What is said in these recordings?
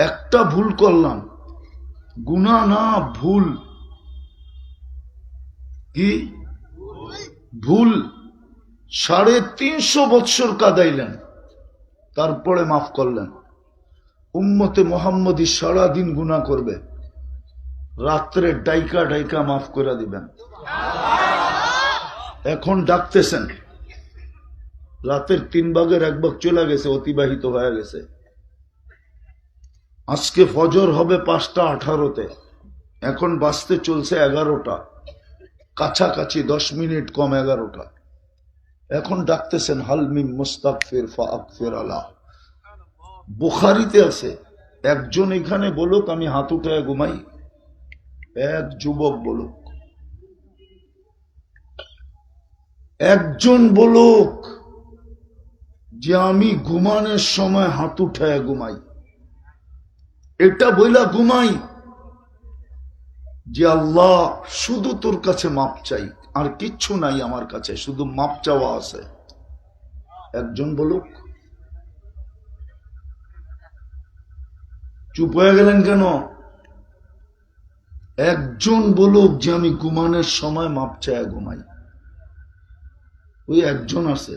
একটা ভুল করলাম। গুণা না, ভুল। কি? ভুল। সাড়ে তিনশো বৎসর কাদাইলেন। তারপরে মাফ করলেন। উম্মতে মোহাম্মদী সারাদিন গুণা করবে। রাত্রে ডাইকা ডাইকা মাফ করে দিবেন। এখন ডাকতেছেন। রাতের তিন ভাগের এক ভাগ চলে গেছে, অতিবাহিত হয়ে গেছে। আজকে ফজর হবে পাঁচটা আঠারোতে। এখন বাঁচতে চলছে এগারোটা। কাছাকাছি দশ মিনিট কম এগারোটা। এখন ডাকতেছেন হালমিম মুস্তাক ফের ফাক ফের আলা বুখারিতে আছে, একজন এখানে বলুক, আমি হাত উঠায় ঘুমাই। এক যুবক বলুক। একজন বলুক যে, আমি ঘুমানোর সময় হাত উঠায় ঘুমাই। এটা বইলা ঘুমাই। যে আল্লাহ শুধু তোর কাছে মাপ চাই, আর কিচ্ছু নাই আমার কাছে, শুধু মাপ চাওয়া আছে। একজন বলুক, চুপ হয়ে গেলেন কেন? একজন বলুক যে আমি ঘুমানোর সময় মাপ চায় ঘুমাই। ওই একজন আছে।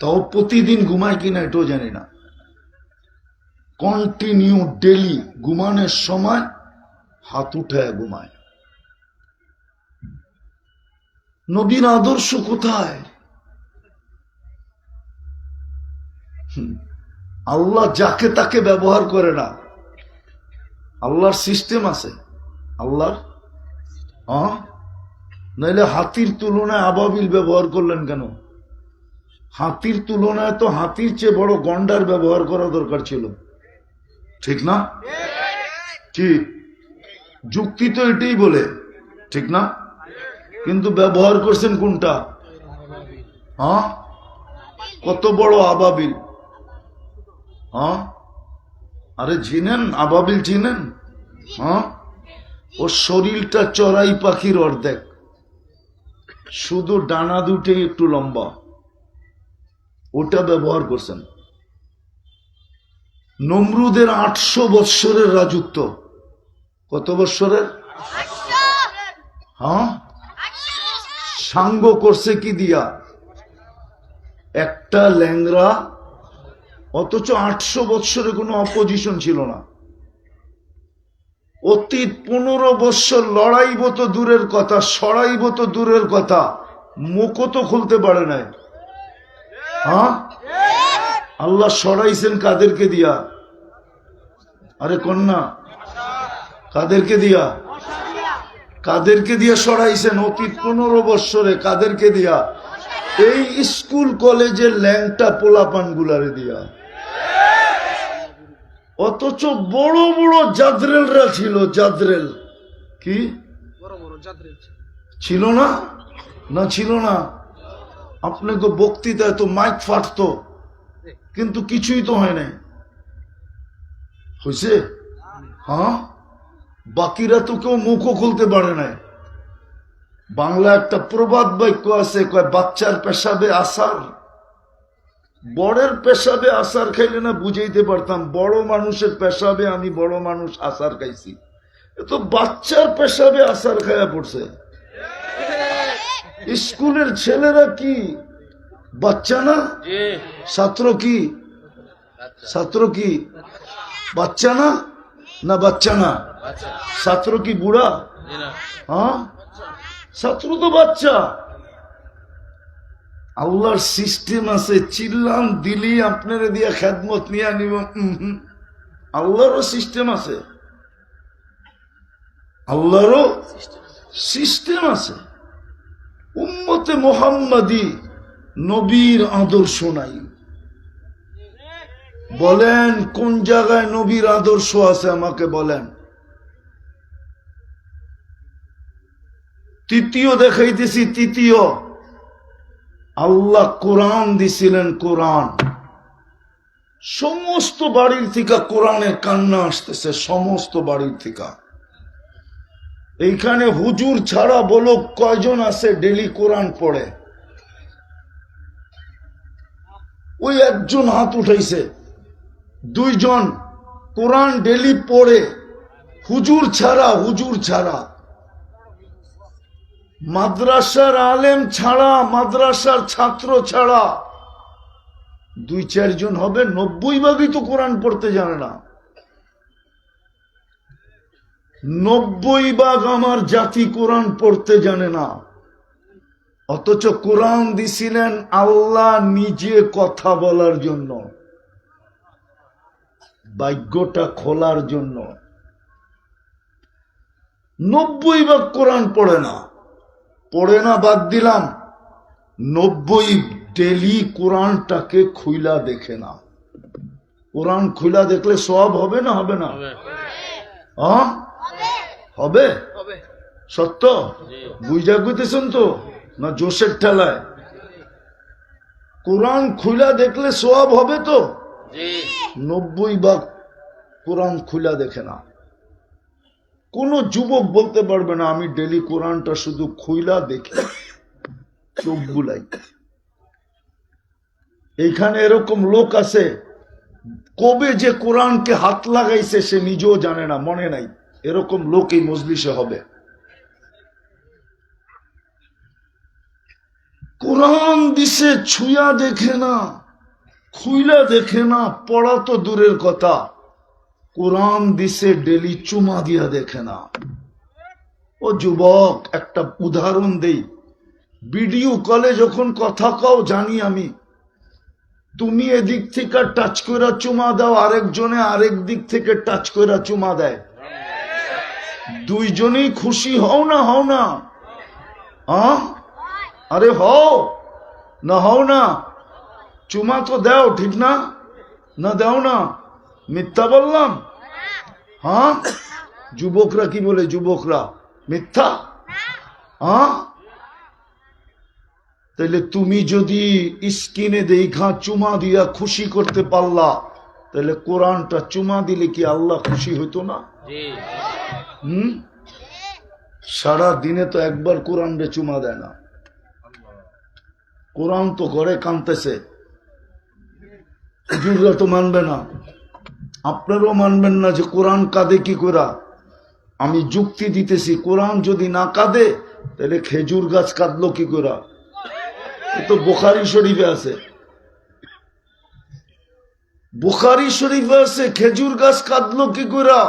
তাও প্রতিদিন ঘুমায় কিনা এটাও জানি না। কন্টিনিউ ডেলি ঘুমানোর সময় হাত উঠায় ঘুমায়। নবীর আদর্শ কোথায়? আল্লাহ যাকে তাকে ব্যবহার করে না। আল্লাহর সিস্টেম আছে। আল্লাহর নাইলে হাতির তুলনায় আবাবিল ব্যবহার করলেন কেন? হাতির তুলনায় তো হাতির চেয়ে বড় গন্ডার ব্যবহার করা দরকার ছিল। ঠিক না? কি? যুক্তি তো এটাই বলে, ঠিক না? কিন্তু ব্যবহার করছেন কোনটা? হ্যাঁ? কত বড় আবাবিল। হ্যাঁ? আরে চিনেন? আবাবিল চিনেন? হ্যাঁ? ওর শরীরটা চড়াই পাখির অর্ধেক। শুধু ডানা দুটে একটু লম্বা। ওটা ব্যবহার করছেন। নমরুদের আটশো বৎসরের রাজত্ব। কত বৎসরের? হ্যাঁ? সাঙ্গ করছে কি দিয়া? একটা ল্যাংরা অথচ আটশো বৎসরে কোনো অপোজিশন ছিল না। অতীত পনেরো বৎসর লড়াইব তো দূরের কথা, সরাইব তো দূরের কথা, মুখও তো খুলতে পারে নাই। হ্যাঁ? আল্লাহ সরাইছেন কাদেরকে দিয়া। আরে কন্যা, কাদেরকে দিয়া? কাদেরকে দিয়া সরাইছেন অতীত পনেরো বৎসরে কাদেরকে দিয়া? এই স্কুল, কলেজের ল্যাংটা পোলাপান গুলারে দিয়া। অথচ বড় বড় জাদরেলরা ছিল জাদরেল কি? ছিল না? না ছিল না? আপনাকে বক্তৃতায় তো মাইক ফাটতো। কিন্তু কিছুই তো হয় নাই। হয়েছে হ্যাঁ? বাকিরা তো কেউ মুখও খুলতে পারে নাই। বাংলা একটা প্রবাদ বাক্য আছে কয় বাচ্চার পেশাবে আসার। বড়ের পেশাবে আসার খাইলে না বুঝাইতে পারতাম বড় মানুষের পেশাবে আমি বড় মানুষ আসার খাইছি। তো বাচ্চার পেশাবে আসার খায়া পড়ছে। স্কুলের ছেলেরা কি বাচ্চা না ছাত্র কি ছাত্র কি বাচ্চা না না বাচ্চা না ছাত্র কি বুড়া হ্যাঁ ছাত্র তো বাচ্চা আল্লাহর সিস্টেম আছে চিল্লাম দিলি আপনার দিয়া খেদমত নিয়ে নিব উম হুম। আল্লাহরও সিস্টেম আছে আল্লাহরও সিস্টেম আছে উম্মতে মোহাম্মদী নবীর আদর্শ নাই। বলেন, কোন জায়গায় নবীর আদর্শ আছে আমাকে বলেন। তৃতীয় দেখাইতেছি, তৃতীয়। আল্লাহ কোরআন দিছিলেন কোরআন। সমস্ত বাড়ির থেকে কোরআনের কান্না আসতেছে, সমস্ত বাড়ির থেকে। এইখানে হুজুর ছাড়া বলো কয়জন আছে, ডেলি কোরআন পড়ে। ওই একজন হাত উঠাইছে। দুইজন কোরআন ডেলি পড়ে, হুজুর ছাড়া হুজুর ছাড়া। মাদ্রাসার আলেম ছাড়া, মাদ্রাসার ছাত্র ছাড়া। দুই চারজন হবে, নব্বই ভাগই তো কোরআন পড়তে জানে না। নব্বই ভাগ আমার জাতি কোরআন পড়তে জানে না। অথচ কোরআন দিছিলেন আল্লাহ নিজে কথা বলার জন্য ভাগ্যটা খোলার জন্য। নব্বই ভাগ কোরআন পড়ে না পড়ে না বাদ দিলাম নব্বই ডেলি কোরআনটাকে খুইলা দেখে না। কোরআন খুইলা দেখলে সব হবে না হবে না? হ্যাঁ হবে। সত্য? বুঝা গুতেছেন তো? না জোশের ঠেলায়? কোরআন খুলা দেখলে সব হবে তো? নব্বই ভাগ কোরআন খুলা দেখে না। কোন যুবক বলতে পারবে না আমি ডেলি কোরআনটা শুধু খুইলা দেখি চোখ বুলাই। এইখানে এরকম লোক আছে কবে যে কোরআনকে হাত লাগাইছে সে নিজেও জানে না মনে নাই। এরকম লোক এই মজলিসে হবে। কোরআন দিছে, ছুঁয়া দেখে না, খুইলা দেখে না, পড়া তো দূরের কথা। কোরআন দিছে, ডেলি চুমা দিয়া দেখে না। ও যুবক, একটা উদাহরণ দেই। ভিডিও কলে যখন কথা কও, জানি আমি। তুমি এদিক থেকে টাচ করে চুমা দাও, আরেকজনে আরেক দিক থেকে টাচ করে চুমা দেয়। দুইজনেই খুশি, হও না হও না। হ্যাঁ আরে হও না হও না। চুমা তো দাও ঠিক না? না দাও না। মিথ্যা বললাম? হ্যাঁ? যুবকরা কি বলে যুবকরা? মিথ্যা? হ্যাঁ? তাহলে তুমি যদি স্কিনে দেখা চুমা দিয়া খুশি করতে পারলা তাহলে কোরআনটা চুমা দিলে কি আল্লাহ খুশি হইতো না? হুম? সারা দিনে তো একবার কোরআন রে চুমা দেয় না। কোরআন তো ঘরে কানতেছে। হুজুররা তো মানবে না। আপনারও মানবেন না যে কোরআন কাঁদে কি করা আমি যুক্তি দিতেছি, কোরআন যদি না কাঁদে, তাহলে খেজুর গাছ কাঁদলো কি করা এ তো বোখারি শরীফে আছে। বুখারি শরীফে আছে, খেজুর গাছ কাঁদলো কি করা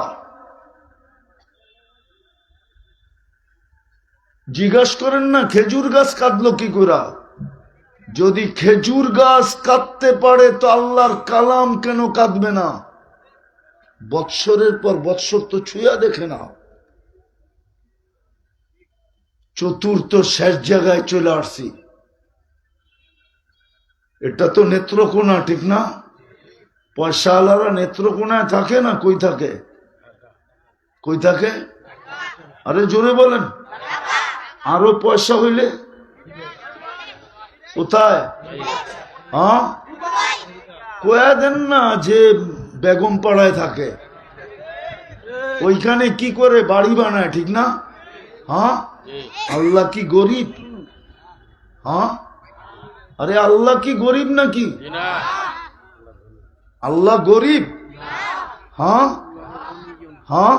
জিজ্ঞাস করেন না, খেজুর গাছ কাঁদলো কি করা যদি খেজুর গাছ কাঁদতে পারে, তো আল্লাহর কালাম কেন কাঁদবে না? বৎসরের পর বৎসর তো ছুঁয়া দেখে না চতুর্থ শেষ জায়গায় চলে আসছি। এটা তো নেত্রকোনা, ঠিক না? পয়সা আলারা নেত্রকোনায় থাকে না, কই থাকে? কই থাকে? আরে জোরে বলেন। আরও পয়সা হইলে কোথায়? হ্যাঁ? কয়া দেন না যে বেগম পাড়ায় থাকে। ওইখানে কি করে বাড়ি বানায় ঠিক না? হ্যাঁ? আল্লাহ কি গরিব? হ্যাঁ? আরে আল্লাহ কি গরিব নাকি? আল্লাহ গরিব? হ্যাঁ? হ্যাঁ?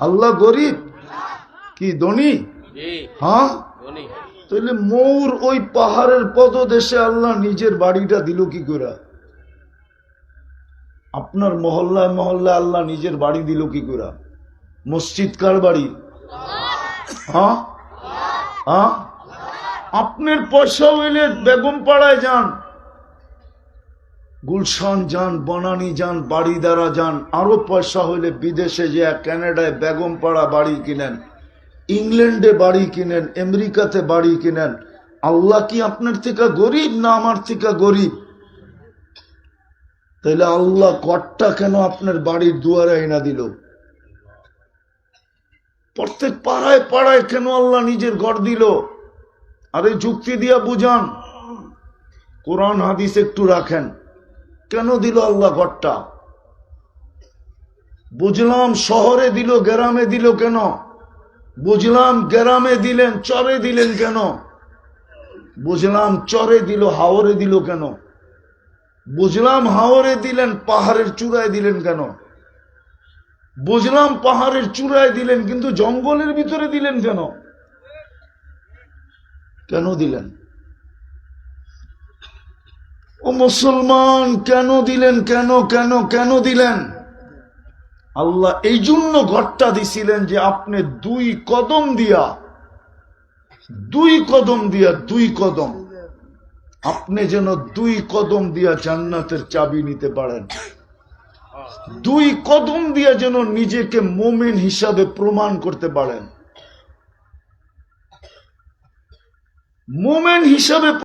আল্লাহ গরিব? কি ধনী? হ্যাঁ? তাহলে মৌর ওই পাহাড়ের পদদেশে আল্লাহ নিজের বাড়িটা দিল কি করে? আপনার মহল্লায় মহল্লায় আল্লাহ নিজের বাড়ি দিল কি করে? মসজিদ কার বাড়ি? হ্যাঁ? হ্যাঁ? আপনার পয়সা হইলে বেগম পাড়ায় যান, গুলশান যান, বনানি যান, বাড়িদারা যান, আরও পয়সা হইলে বিদেশে যে ক্যানাডায় বেগম পাড়া বাড়ি কিনেন। ইংল্যান্ডে বাড়ি কিনেন, আমেরিকাতে বাড়ি কিনেন, আল্লাহ কি আপনার থেকে গরিব না আমার থেকে গরিব? তাহলে আল্লাহ কটটা কেন আপনার বাড়ির দুয়ারে এনা দিল? প্রত্যেক পাড়ায় পাড়ায় কেন আল্লাহ নিজের ঘর দিল? আরে যুক্তি দিয়া বুঝান। কোরআন, হাদিস একটু রাখেন। কেন দিল আল্লাহ ঘরটা? বুঝলাম, শহরে দিল, গ্রামে দিল কেন? বুঝলাম গ্রামে দিলেন, চরে দিলেন কেন? বুঝলাম চরে দিল, হাওরে দিল কেন? বুঝলাম হাওরে দিলেন, পাহাড়ের চূড়ায় দিলেন কেন? বুঝলাম পাহাড়ের চূড়ায় দিলেন, কিন্তু জঙ্গলের ভিতরে দিলেন কেন? কেন দিলেন? ও মুসলমান, কেন দিলেন? কেন কেন কেন দিলেন? আল্লাহ এই জন্য ঘরটা দিছিলেন যে আপনি দুই কদম দিয়া, দুই কদম দিয়া দুই কদম, আপনি যেন দুই কদম দিয়া জান্নাতের চাবি নিতে পারেন। দুই কদম দিয়া যেন নিজেকে মোমেন হিসাবে প্রমাণ করতে পারেন। মোমেন হিসাবে